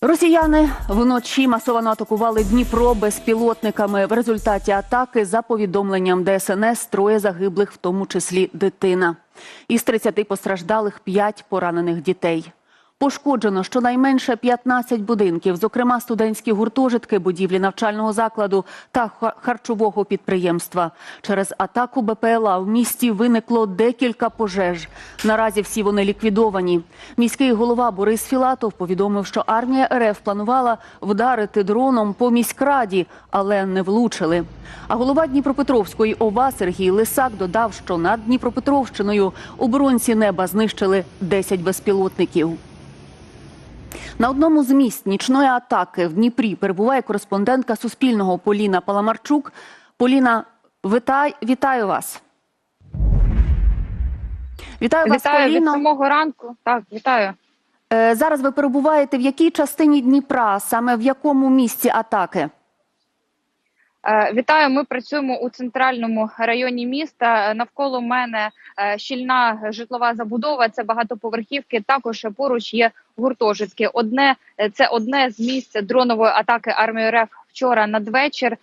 Росіяни вночі масово атакували Дніпро безпілотниками. В результаті атаки, за повідомленням ДСНС, троє загиблих, в тому числі дитина. Із 30 постраждалих 5 поранених дітей. Пошкоджено щонайменше 15 будинків, зокрема студентські гуртожитки, будівлі навчального закладу та харчового підприємства. Через атаку БПЛА в місті виникло декілька пожеж. Наразі всі вони ліквідовані. Міський голова Борис Філатов повідомив, що армія РФ планувала вдарити дроном по міськраді, але не влучили. А голова Дніпропетровської ОВА Сергій Лисак додав, що над Дніпропетровщиною оборонці неба знищили 10 безпілотників. На одному з місць нічної атаки в Дніпрі перебуває кореспондентка Суспільного Поліна Паламарчук. Поліна, витай, вітаю вас. Вітаю вас, Вітаю від самого ранку. Так, вітаю. Е, Зараз ви перебуваєте в якій частині Дніпра, саме в якому місці атаки? Е, Вітаю. Ми працюємо у центральному районі міста. Е, Навколо мене е, щільна житлова забудова. Це багатоповерхівки. Також поруч є гуртожитки. Одне це одне з місць дронової атаки армії РФ вчора надвечір.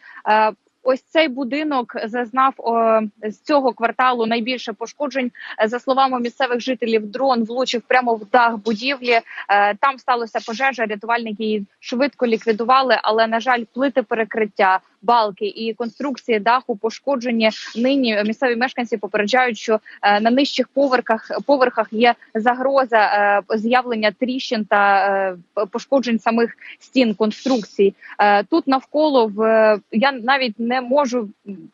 Ось цей будинок зазнав о, з цього кварталу найбільше пошкоджень. За словами місцевих жителів, дрон влучив прямо в дах будівлі. Е, Там сталося пожежа. Рятувальники її швидко ліквідували, але на жаль, плити перекриття, балки і конструкції даху пошкоджені. Нині місцеві мешканці попереджають, що е, на нижчих поверхах поверхах є загроза е, з'явлення тріщин та пошкоджень самих стін конструкцій. Тут навколо в я навіть не можу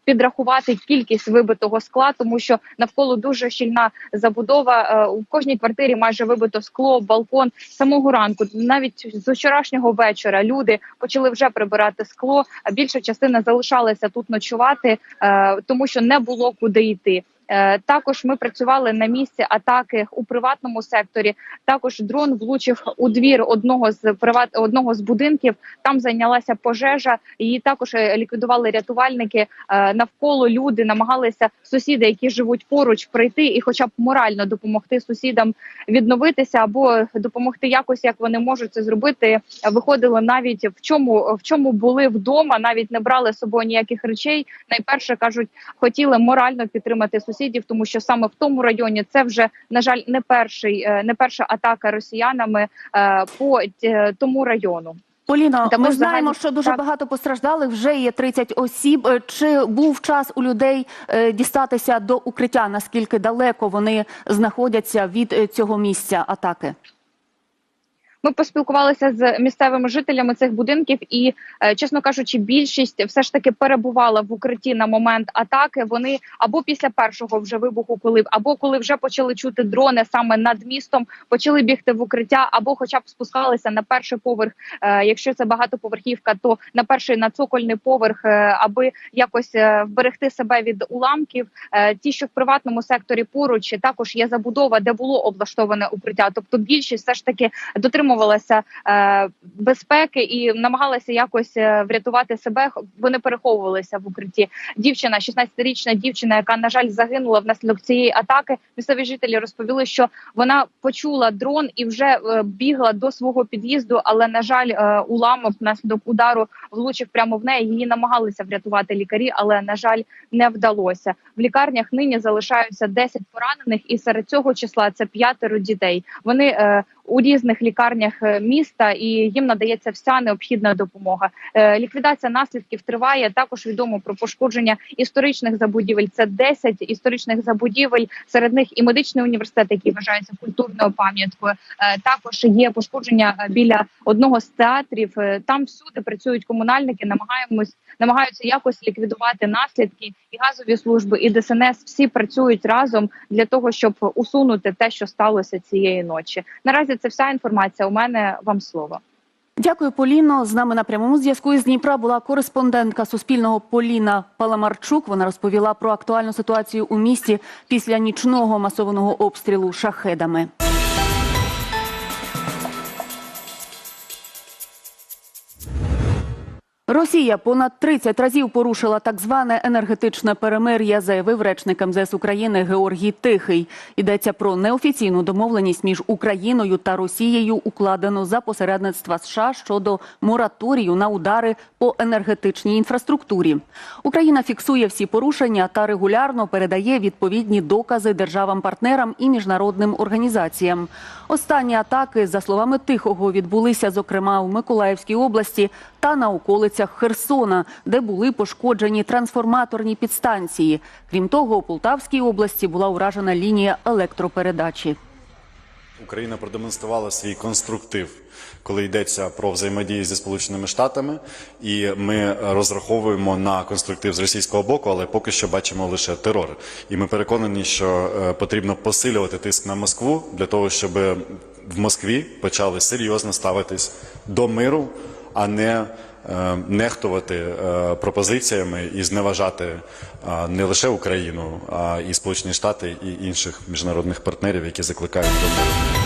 підрахувати кількість вибитого скла, тому що навколо дуже щільна забудова. Е, У кожній квартирі майже вибито скло, балкон самого ранку. Навіть з вчорашнього вечора люди почали вже прибирати скло. А більша частина залишалася тут ночувати, е, тому що не було куди йти. Е, Також ми працювали на місці атаки у приватному секторі. Також дрон влучив у двір одного з приват одного з будинків. Там зайнялася пожежа. Її також е, ліквідували рятувальники. Е, Навколо люди намагалися сусіди, які живуть поруч, прийти і, хоча б морально допомогти сусідам відновитися або допомогти якось, як вони можуть це зробити. Виходили навіть в чому в чому були вдома, навіть не брали з собою ніяких речей. Найперше кажуть, хотіли морально підтримати сусідів, тому що саме в тому районі це вже на жаль не перший, е, не перша атака росіянами е, по е, тому району. Поліно, ми знаємо, що дуже так. багато постраждалих. Вже є 30 осіб. Чи був час у людей дістатися до укриття? Наскільки далеко вони знаходяться від цього місця атаки? Ми поспілкувалися з місцевими жителями цих будинків, і е, чесно кажучи, більшість все ж таки перебувала в укритті на момент атаки. Вони або після першого вже вибуху, коли або коли вже почали чути дрони саме над містом, почали бігти в укриття, або, хоча б спускалися на перший поверх. Е, Якщо це багатоповерхівка, то на перший на цокольний поверх, е, аби якось вберегти себе від уламків. Ті, що в приватному секторі поруч також є забудова, де було облаштоване укриття. Тобто більшість все ж таки дотримувалася е, безпеки і намагалася якось е, врятувати себе. Вони переховувалися в укритті. Дівчина, 16-річна дівчина, яка на жаль загинула внаслідок цієї атаки. Місцеві жителі розповіли, що вона почула дрон і вже е, бігла до свого під'їзду, але на жаль, е, уламок внаслідок удару влучив прямо в неї. Її намагалися врятувати лікарі, але на жаль, не вдалося. В лікарнях нині залишаються 10 поранених, і серед цього числа це п'ятеро дітей. Вони е, у різних лікарнях е, міста, і їм надається вся необхідна допомога. Е, ліквідація наслідків триває. Також відомо про пошкодження історичних забудівель. Це 10 історичних забудівель. Серед них і медичний університет, який вважається культурною пам'яткою. Е, також є пошкодження біля одного з театрів. Там всюди працюють комунальники. Намагаємось намагаються якось ліквідувати наслідки. І газові служби, і ДСНС всі працюють разом для того, щоб усунути те, що сталося цієї ночі. Наразі це вся інформація. У мене вам слово. Дякую, Поліно. З нами на прямому зв'язку із Дніпра була кореспондентка Суспільного Поліна Паламарчук. Вона розповіла про актуальну ситуацію у місті після нічного масованого обстрілу шахедами. Росія понад 30 разів порушила так зване енергетичне перемир'я, заявив речник МЗС України Георгій Тихий. Йдеться про неофіційну домовленість між Україною та Росією, укладену за посередництва США щодо мораторію на удари по енергетичній інфраструктурі. Україна фіксує всі порушення та регулярно передає відповідні докази державам-партнерам і міжнародним організаціям. Останні атаки, за словами Тихого, відбулися зокрема у Миколаївській області та на околицях Херсона, де були пошкоджені трансформаторні підстанції. Крім того, у Полтавській області була уражена лінія електропередачі. Україна продемонструвала свій конструктив, коли йдеться про взаємодію зі Сполученими Штатами, і ми розраховуємо на конструктив з російського боку, але поки що бачимо лише терор. І ми переконані, що е, потрібно посилювати тиск на Москву для того, щоб в Москві почали серйозно ставитись до миру, а не е, нехтувати е, пропозиціями і зневажати е, не лише Україну, а і Сполучені Штати і інших міжнародних партнерів, які закликають до миру.